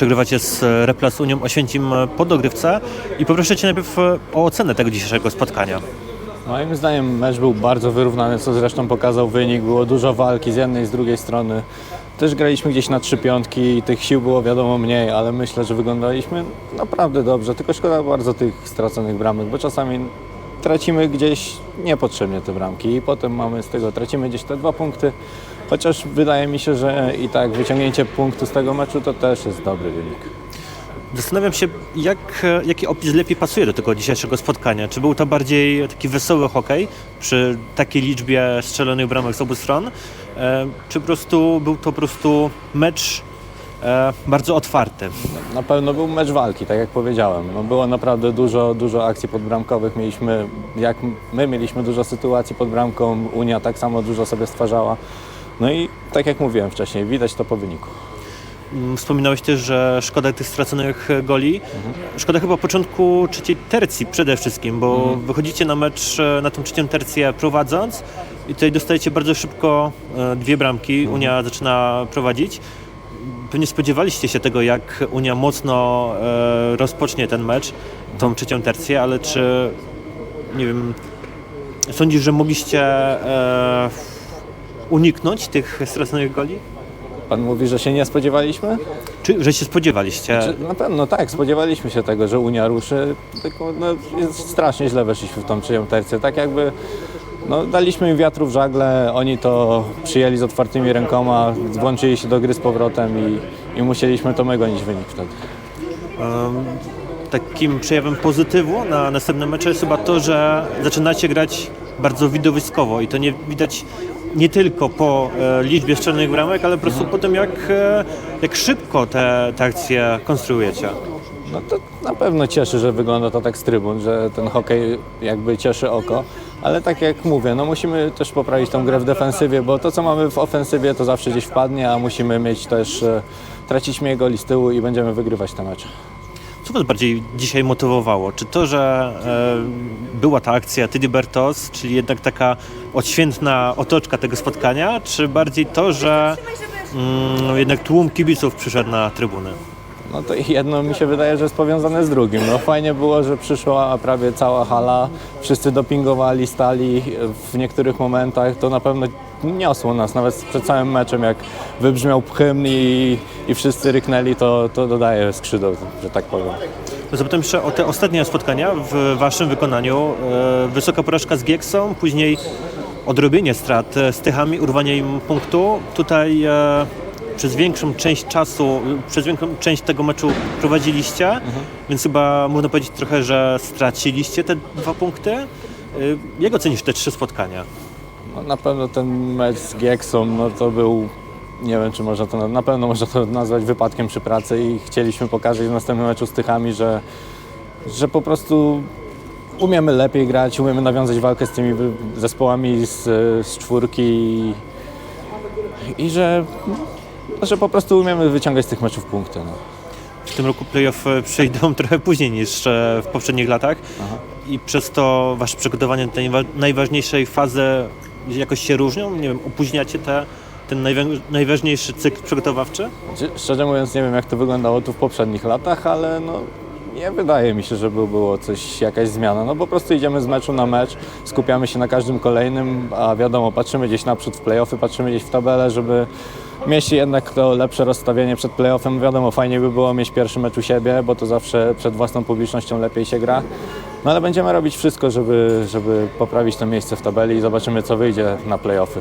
Przegrywacie z e, Replas Unią Oświęcim po dogrywce i poproszę Cię najpierw e, o ocenę tego dzisiejszego spotkania. Moim zdaniem mecz był bardzo wyrównany, co zresztą pokazał wynik. Było dużo walki z jednej i z drugiej strony. Też graliśmy gdzieś na trzy piątki i tych sił było wiadomo mniej, ale myślę, że wyglądaliśmy naprawdę dobrze. Tylko szkoda bardzo tych straconych bramek, bo czasami tracimy gdzieś niepotrzebnie te bramki i potem mamy z tego, tracimy gdzieś te dwa punkty. Chociaż wydaje mi się, że i tak wyciągnięcie punktu z tego meczu to też jest dobry wynik. Zastanawiam się, jak, jaki opis lepiej pasuje do tego dzisiejszego spotkania. Czy był to bardziej taki wesoły hokej przy takiej liczbie strzelonych bramek z obu stron, e, czy po prostu był to po prostu mecz e, bardzo otwarty? Na pewno był mecz walki, tak jak powiedziałem. No było naprawdę dużo, dużo akcji podbramkowych. Mieliśmy, jak my mieliśmy dużo sytuacji pod bramką, Unia tak samo dużo sobie stwarzała. No i tak jak mówiłem wcześniej, widać to po wyniku. Mm, Wspominałeś też, że szkoda tych straconych e, goli. Szkoda chyba początku trzeciej tercji przede wszystkim, bo wychodzicie na mecz e, na tą trzecią tercję prowadząc i tutaj dostajecie bardzo szybko e, dwie bramki. Unia zaczyna prowadzić. Pewnie spodziewaliście się tego, jak Unia mocno rozpocznie ten mecz, tą trzecią tercję, ale czy, nie wiem, sądzisz, że mogliście uniknąć tych straconych goli? Pan mówi, że się nie spodziewaliśmy? Czy że się spodziewaliście? Na pewno tak, spodziewaliśmy się tego, że Unia ruszy, tylko no, jest strasznie źle weszliśmy w tą trzecią tercję. Tak jakby no, daliśmy im wiatru w żagle, oni to przyjęli z otwartymi rękoma, włączyli się do gry z powrotem i, i musieliśmy to my gonić wynik wtedy. Um, takim przejawem pozytywu na następne mecze jest chyba to, że zaczynacie grać bardzo widowiskowo i to nie widać nie tylko po e, liczbie strzelonych bramek, ale po prostu po tym, jak, e, jak szybko te, te akcje konstruujecie. No to na pewno cieszy, że wygląda to tak z trybun, że ten hokej jakby cieszy oko, ale tak jak mówię, no musimy też poprawić tą grę w defensywie, bo to co mamy w ofensywie to zawsze gdzieś wpadnie, a musimy mieć też, e, tracić mniej goli z tyłu i będziemy wygrywać te mecze. Co Was bardziej dzisiaj motywowało? Czy to, że e, była ta akcja Tydy Bertos, czyli jednak taka odświętna otoczka tego spotkania, czy bardziej to, że mm, jednak tłum kibiców przyszedł na trybuny? No to jedno mi się wydaje, że jest powiązane z drugim. No fajnie było, że przyszła prawie cała hala, wszyscy dopingowali, stali w niektórych momentach, to na pewno niosło nas, nawet przed całym meczem, jak wybrzmiał hymn i, i wszyscy ryknęli, to, to dodaje skrzydeł, że tak powiem. Zapytam jeszcze o te ostatnie spotkania w Waszym wykonaniu. E, Wysoka porażka z Gieksą, później odrobienie strat e, z Tychami, urwanie im punktu. Tutaj e, przez większą część czasu, przez większą część tego meczu prowadziliście, więc chyba można powiedzieć trochę, że straciliście te dwa punkty. E, Jak ocenisz te trzy spotkania? No, na pewno ten mecz z Gieksą, no to był, nie wiem czy można to, na pewno można to nazwać wypadkiem przy pracy i chcieliśmy pokazać w następnym meczu z Tychami, że, że po prostu umiemy lepiej grać, umiemy nawiązać walkę z tymi zespołami z, z czwórki i, i że, że po prostu umiemy wyciągać z tych meczów punkty. No. W tym roku playoff e, przyjdą trochę później niż e, w poprzednich latach i przez to Wasze przygotowanie do tej wa- najważniejszej fazy jakoś się różnią? Nie wiem, opóźniacie te, ten najwa- najważniejszy cykl przygotowawczy? Szczerze mówiąc nie wiem jak to wyglądało tu w poprzednich latach, ale no nie wydaje mi się, żeby było coś, jakaś zmiana. No po prostu idziemy z meczu na mecz, skupiamy się na każdym kolejnym, a wiadomo, patrzymy gdzieś naprzód w playoffy, patrzymy gdzieś w tabelę, żeby mieć jednak to lepsze rozstawienie przed playoffem. Wiadomo, fajnie by było mieć pierwszy mecz u siebie, bo to zawsze przed własną publicznością lepiej się gra. No ale będziemy robić wszystko, żeby, żeby poprawić to miejsce w tabeli i zobaczymy co wyjdzie na playoffy.